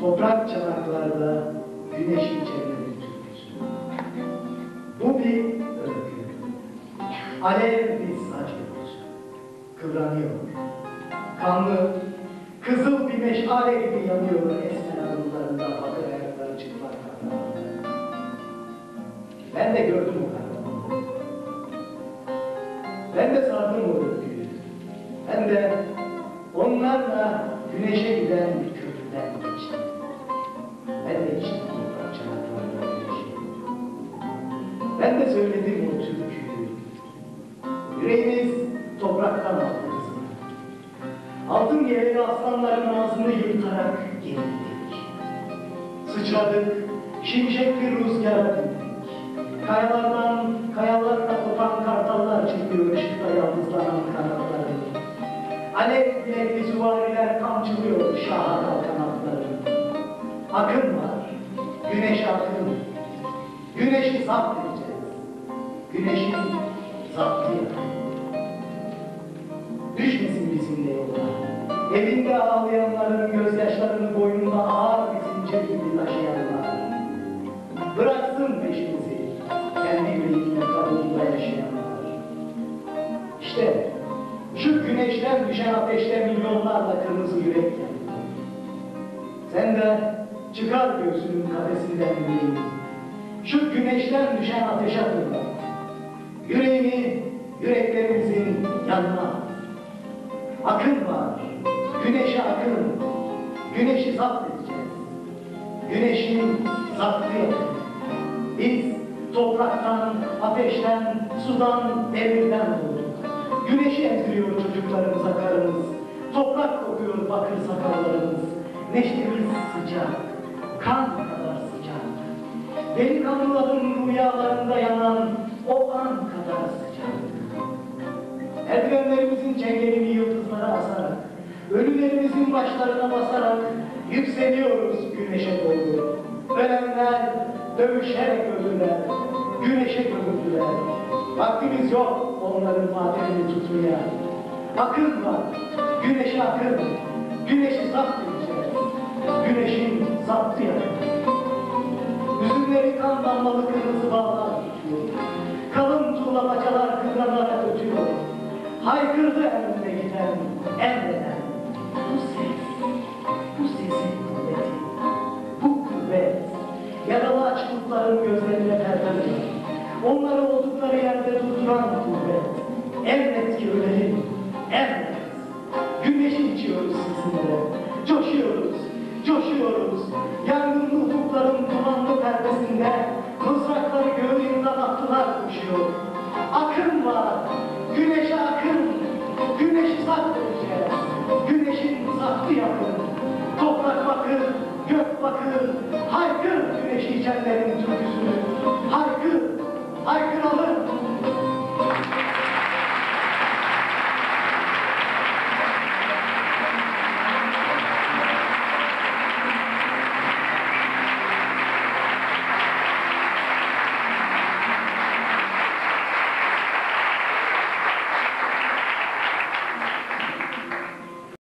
toprak çanaklarda güneşin içerine. Bu bir örgü. Alev bir saç olur. Kıvranıyor. Kanlı, kızıl bir meşale gibi yanıyor esmer anılarında bakır ayakları çıplak. Ben de gördüm o kanlı. Ben de sardım o örgüyü. Ben de onlarla güneşe giden ben de söyledim o türküyü. Yüreğimiz topraktan aldı kızını. Altın yeleli aslanların ağzını yırtarak gerildik. Sıçradık, şimşek bir rüzgara bindik. Kayalardan, kayalarla kopan kartallar çekiyor ışıkta yalnızlanan kanatları. Alev bilekli süvariler kamçılıyor şaha kalkan. Akın var, güneş akın. Güneşi zapt edeceğiz. Güneşin zaptı yakın. Düşmesin bizimle yola. Evinde ağlayanların gözyaşlarını boynunda ağır zincir gibi taşıyanlar. Bıraksın peşimizi, kendi yüreğinin kabuğunda yaşayanlar. İşte şu güneşten düşen ateşte milyonlarla kırmızı yürek. Sen de çıkar göğsünün kafesinden yüreğini. Şu güneşten düşen ateşe fırlat. Yüreğini yüreklerimizin yanına. Akın var, güneşe akın. Güneşi zapt edeceğiz. Güneşin zaptı. Biz topraktan, ateşten, sudan, demirden doğduk. Güneşi emziriyor çocuklarımıza karımız. Toprak kokuyor bakır sakallarımız. Neştemiz sıcak, kan kadar sıcak. Delikanlıların rüyalarında yanan o an kadar sıcak. Merdivenlerimizin çengelini yıldızlara asarak, ölülerimizin başlarına basarak yükseliyoruz güneşe doğru. Ölenler dövüşerek öldüler, güneşe gömüldüler. Vaktimiz yok onların matemini tutmaya. Akın var, güneşe akın, güneşi edeceğiz. Güneşin zaptı yakın. Yüzünleri kan damlalı kırmızı bağlar tutuyor. Kalın tuğla bacalar kıvranarak ötüyor. Haykırdı emrine giden, emreden. Bu ses, bu sesin kuvveti, bu kuvvet. Yaralı açlıkların gözlerine perdeliyor. Onları oldukları yerde durduran kuvvet. Emret ki ölelim, emret. Güneşi içiyoruz sizinle, coşuyoruz, coşuyoruz. Yangınlı ufukların dumanlı perdesinde mızrakları göğünden attılar koşuyor. Akın var, güneşe akın, güneşi sak edeceğiz. Güneşin zaktı yakın, toprak bakır, gök bakır. Haykır güneşi içenlerin haykır